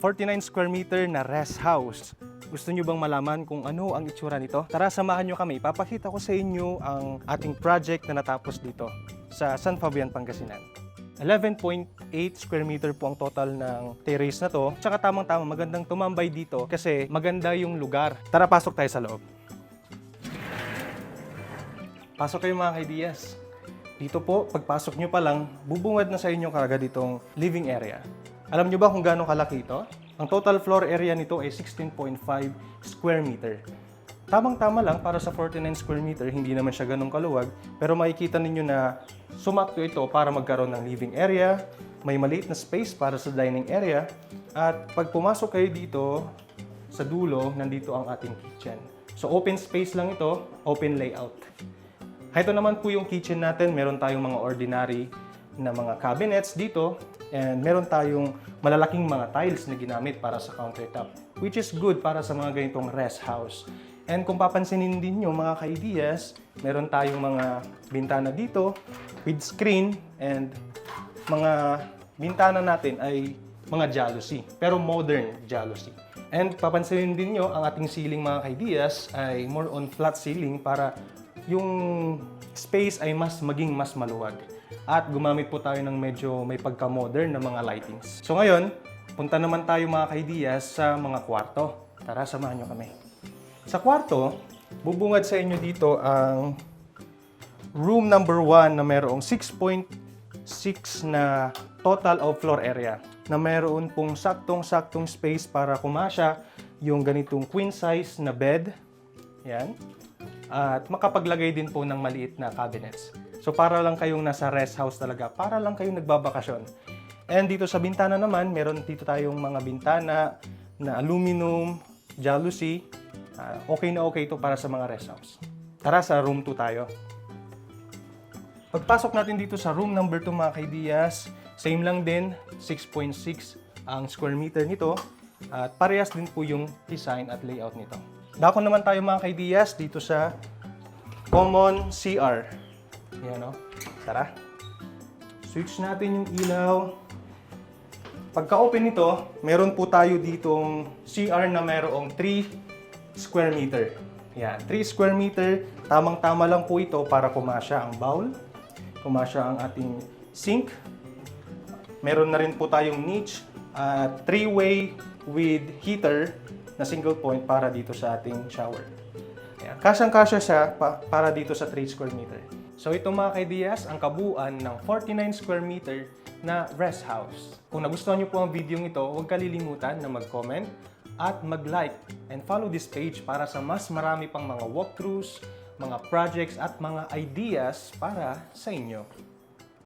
49 square meter na rest house. Gusto nyo bang malaman kung ano ang itsura nito? Tara, samahan nyo kami. Papakita ko sa inyo ang ating project na natapos dito sa San Fabian, Pangasinan. 11.8 square meter po ang total ng terrace na to. Tsaka tamang-tama, magandang tumambay dito kasi maganda yung lugar. Tara, pasok tayo sa loob. Pasok kayo mga kaidiyas. Dito po, pagpasok nyo pa lang, bubungad na sa inyo kagad itong living area. Alam nyo ba kung gaano kalaki ito? Ang total floor area nito ay 16.5 square meter. Tamang-tama lang para sa 49 square meter, hindi naman siya ganun kaluwag, pero makikita ninyo na sumakto ito para magkaroon ng living area, may maliit na space para sa dining area, at pag pumasok kayo dito, sa dulo, nandito ang ating kitchen. So open space lang ito, open layout. Ito naman po yung kitchen natin. Meron tayong mga ordinary na mga cabinets dito. And meron tayong malalaking mga tiles na ginamit para sa countertop. Which is good para sa mga ganitong rest house. And kung papansinin din nyo mga ka-ideas, meron tayong mga bintana dito with screen and mga bintana natin ay mga jalousie, pero modern jalousie. And papansinin din nyo, ang ating ceiling mga ka-ideas ay more on flat ceiling para yung space ay mas maging mas maluwag. At gumamit po tayo ng medyo may pagka-modern na mga lightings. So ngayon, punta naman tayo mga kaidiyas sa mga kwarto. Tara, samahan nyo kami. Sa kwarto, bubungad sa inyo dito ang room number 1 na mayroong 6.6 na total of floor area na mayroon pong saktong-saktong space para kumasya yung ganitong queen size na bed. Yan. At makapaglagay din po ng maliit na cabinets. So para lang kayong nasa rest house talaga, para lang kayong nagbabakasyon. And dito sa bintana naman, meron dito tayong mga bintana na aluminum, jalousie. Ah, okay na okay ito para sa mga rest house. Tara sa room 2 tayo. Pagpasok natin dito sa room number 2 mga kaidiyas, same lang din, 6.6 ang square meter nito. At parehas din po yung design at layout nito. Dako naman tayo mga kaidiyas dito sa common CR. Yan o. Tara. Switch natin yung ilaw. Pagka-open nito, meron po tayo ditong CR na mayroong 3 square meter. Yan, 3 square meter. Tamang-tama lang po ito para kumasya ang bowl, kumasya ang ating sink. Meron na rin po tayong niche at three-way with heater na single point para dito sa ating shower. Ayan. Kasyang-kasya siya pa- para dito sa 3 square meter. So ito mga kaidiyas, ang kabuuan ng 49 square meter na rest house. Kung nagustuhan niyo po ang video ito, huwag kalilimutan na mag-comment at mag-like and follow this page para sa mas marami pang mga walkthroughs, mga projects at mga ideas para sa inyo.